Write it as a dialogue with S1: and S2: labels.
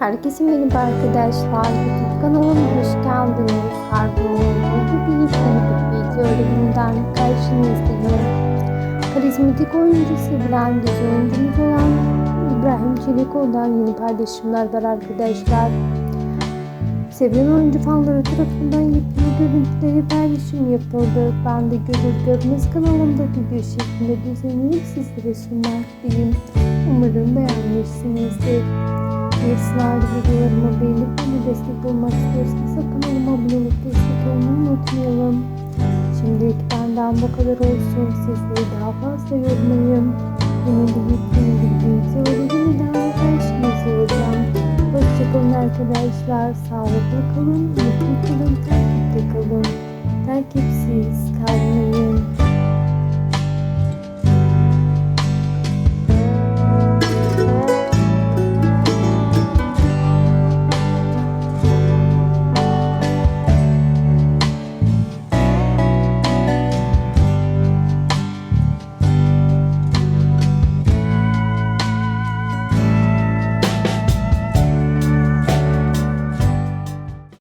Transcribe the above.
S1: Herkese merhaba arkadaşlar. YouTube kanalıma hoş geldiniz. Ardından bir yeni video bölümünden karşınızdayım. Karizmatik oyuncu sevilen dizi oyuncumuz olan İbrahim Çelikoğlu'dan yeni paylaşımlar var arkadaşlar. Sevilen oyuncu fanları tarafından yepyeni görüntüleri paylaşım yapıldı. Ben de görür görmez kanalımda video şeklinde düzenleyip sizlere sunmaktayım. Umarım beğenmişsinizdir. Yetsinler videolarıma beğenip bana destek olmak istiyorsanız kanalıma abone olup destek olmayı unutmayalım. Şimdilik benden bu kadar olsun. Sizleri daha fazla yormayayım. Yeni bir yepyeni bir videoda yeniden karşınızda olacağım. Hoşçakalın arkadaşlar. Sağlıklı kalın, mutlu kalın, takipte kalın. Takipsiz kalmayın.